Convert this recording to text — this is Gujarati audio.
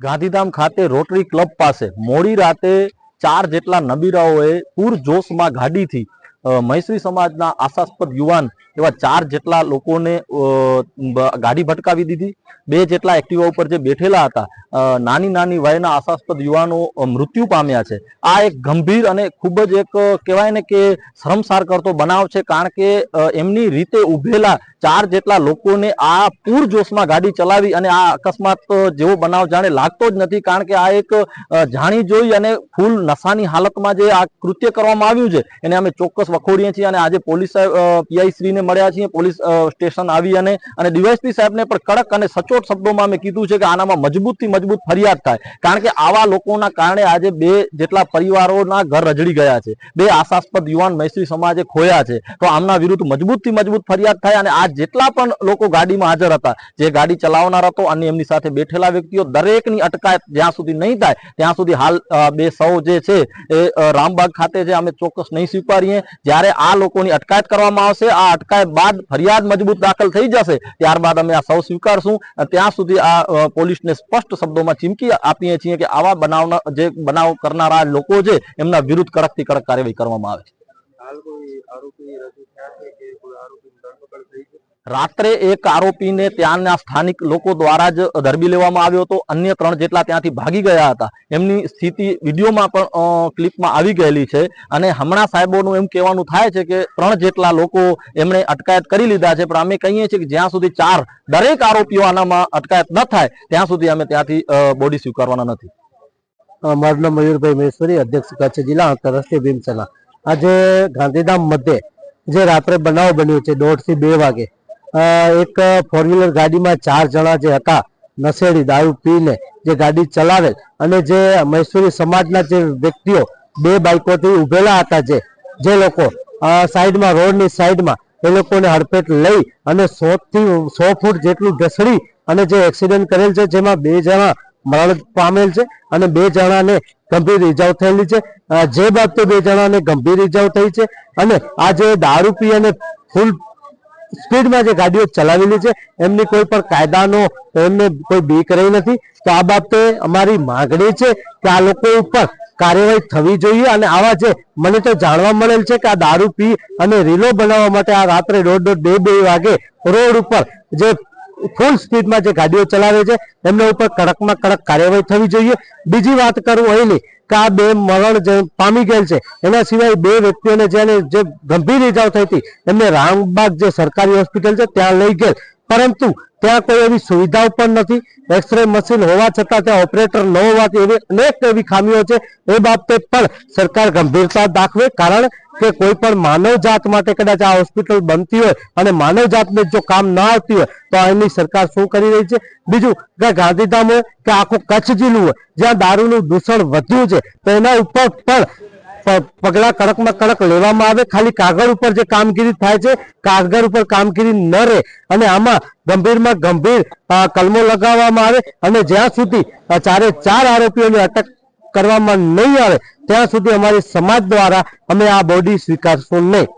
ગાંધીધામ ખાતે રોટરી ક્લબ પાસે મોડી રાતે ચાર જેટલા નબીરાઓએ પૂરજોશમાં ગાડીથી મૈસરી સમાજના આશાસ્પદ યુવાન એવા ચાર જેટલા લોકોને ગાડી ભટકાવી દીધી. બે જેટલા એક્ટિવા ઉપર જે બેઠેલા હતા નાની નાની વયના આશાસ્પદ યુવાનો મૃત્યુ પામ્યા છે. આ એક ગંભીર અને ખૂબ જ એક કહેવાય ને કે શરમસાર કરતો બનાવ છે, કારણ કે એમની રીતે ઉભેલા ચાર જેટલા લોકોને આ પૂરજોશમાં ગાડી ચલાવી અને આ અકસ્માત જેવો બનાવ જાણે લાગતો જ નથી, કારણ કે આ એક જાણી જોઈ અને ફૂલ નશાની હાલતમાં જે આ કૃત્ય કરવામાં આવ્યું છે, એને અમે ચોક્કસ વખોડીએ છીએ અને આજે પોલીસ પીઆઈ શ્રીને મળ્યા છીએ, પોલીસ સ્ટેશન આવી અને ડીવાયસપી સાહેબને પણ કડક અને સચોટ શબ્દોમાં અમે કીધું છે કે આનામાં મજબૂતથી મજબૂત ફરિયાદ થાય, કારણ કે આવા લોકોના કારણે આજે બે જેટલા પરિવારોના ઘર રજડી ગયા છે, બે આશાસ્પદ યુવાન મૈત્રી સમાજે ખોયા છે, તો આમના વિરુદ્ધ મજબૂતથી મજબૂત ફરિયાદ થાય અને આ જેટલા પણ લોકો ગાડીમાં હાજર હતા, જે ગાડી ચલાવનાર હતો અને એમની સાથે બેઠેલા વ્યક્તિઓ, દરેકની અટકાયત જ્યાં સુધી નહીં થાય, ત્યાં સુધી હાલ બે સૌ જે છે, એ રામબાગ ખાતે છે અમે ચોક્કસ નહીં સ્વીકારીએ. જ્યારે આ લોકોની અટકાયત કરવામાં આવશે, આ અટકાયત બાદ ફરિયાદ મજબૂત દાખલ થઈ જશે, ત્યારબાદ અમે આ સૌ સ્વીકારશું. ત્યાં સુધી આ પોલીસને સ્પષ્ટ શબ્દોમાં ચીમકી આપીએ છીએ કે આવા બનાવના, જે બનાવ કરનારા લોકો છે, એમના વિરુદ્ધ કડકથી કડક કાર્યવાહી કરવામાં આવે છે. કે કોઈ આરોપીની ધરપકડ થઈ છે? રાત્રે એક આરોપીને ત્યાંના સ્થાનિક લોકો દ્વારા જ ધરબી લેવામાં આવ્યો હતો. અન્ય ત્રણ જેટલા ત્યાંથી ભાગી ગયા હતા. એમની સ્થિતિ વિડીયોમાં પણ ક્લિપમાં આવી ગયેલી છે. અને હમણાં સાહેબોનું એમ કહેવાનું થાય છે કે ત્રણ જેટલા લોકો એમણે અટકાયત કરી લીધા છે. પણ અમે કહીએ છીએ કે જ્યાં સુધી ચાર દરેક આરોપીઓ આનામાં અટકાયત ન થાય ત્યાં સુધી અમે ત્યાંથી બોડી સ્વીકારવાના નથી. મારું નામ મયુરભાઈ મહેશ્વરી અધ્યક્ષ કચ્છ જિલ્લા આંતરરાષ્ટ્રીય ભીમસેના. આજે ગાંધીધામ મધ્યે જે રાત્રે બનાવ બન્યો છે દોઢથી બે વાગે એક ફોર વ્હીલર ગાડીમાં ચાર જણા જે હતા, નશેડી દારૂ પીને જે ગાડી ચલાવેલ અને જે મૈસૂરી સમાજના જે વ્યક્તિઓ બે બાઇકોથી ઉભેલા હતા જે જે લોકો સાઈડમાં, રોડની સાઈડમાં એ લોકોને હડફેટ લઈ અને સો થી સો ફૂટ જેટલું ઘસડી અને જે એક્સિડન્ટ કરેલ છે જેમાં બે જણા મરણ પામેલ છે અને બે જણાને ગંભીર ઇજાઓ થયેલી છે. જે બાબતે બે જણાને ગંભીર ઇજાઓ થઈ છે અને આ જે દારૂ પી અને ફૂલ સ્પીડમાં જે ગાડીઓ ચલાવેલી છે, એમની કોઈ પણ કાયદાનો, એમને કોઈ બીક રહી નથી. તો આ બાબતે અમારી માંગણી છે કે આ લોકો ઉપર કાર્યવાહી થવી જોઈએ અને આવા જે મને તો જાણવા મળેલ છે કે આ દારૂ પી અને રીલો બનાવવા માટે આ રાત્રે દોઢ દોઢ બે બે વાગે રોડ ઉપર જે ફૂલ સ્પીડમાં જે ગાડીઓ ચલાવે છે, એમના ઉપર કડકમાં કડક કાર્યવાહી થવી જોઈએ. બીજી વાત કરું અહીંની કે આ બે મરણ પામી ગયેલ છે, એના સિવાય બે વ્યક્તિઓને જેને જે ગંભીર ઇજાઓ થઈ હતી, એમને રામબાગ જે સરકારી હોસ્પિટલ છે, ત્યાં લઈ ગયેલ. પરંતુ ત્યાં કોઈ એવી સુવિધાઓ પણ નથી. એક્સરે મશીન હોવા છતાં ત્યાં ઓપરેટર ન હોવાથી એવી અનેક એવી ખામીઓ છે. એ બાબતે પણ સરકાર ગંભીરતા દાખવે કારણ કે કોઈ પણ માનવ જાત માટે કદાચ આ હોસ્પિટલ બનતી હોય અને માનવ જાતને જો કામ ના આવતી હોય તો એની સરકાર શું કરી રહી છે? બીજું, કે ગાંધીધામ હોય કે આખું કચ્છ જિલ્લું હોય, જ્યાં દારૂનું દૂષણ વધ્યું છે તો એના ઉપર પણ પગલાં કડકમાં કડક લેવામાં આવે, ખાલી કાગળ ઉપર જે કામગીરી થાય છે, કાગળ ઉપર કામગીરી ન રહે. અને આમાં ગંભીરમાં ગંભીર કલમો લગાવવામાં આવે અને જ્યાં સુધી ચારે ચાર આરોપીઓની અટક કરવામાં નહીં આવે, ત્યાં સુધી અમારી સમાજ દ્વારા અમે આ બોડી સ્વીકારશું નહીં.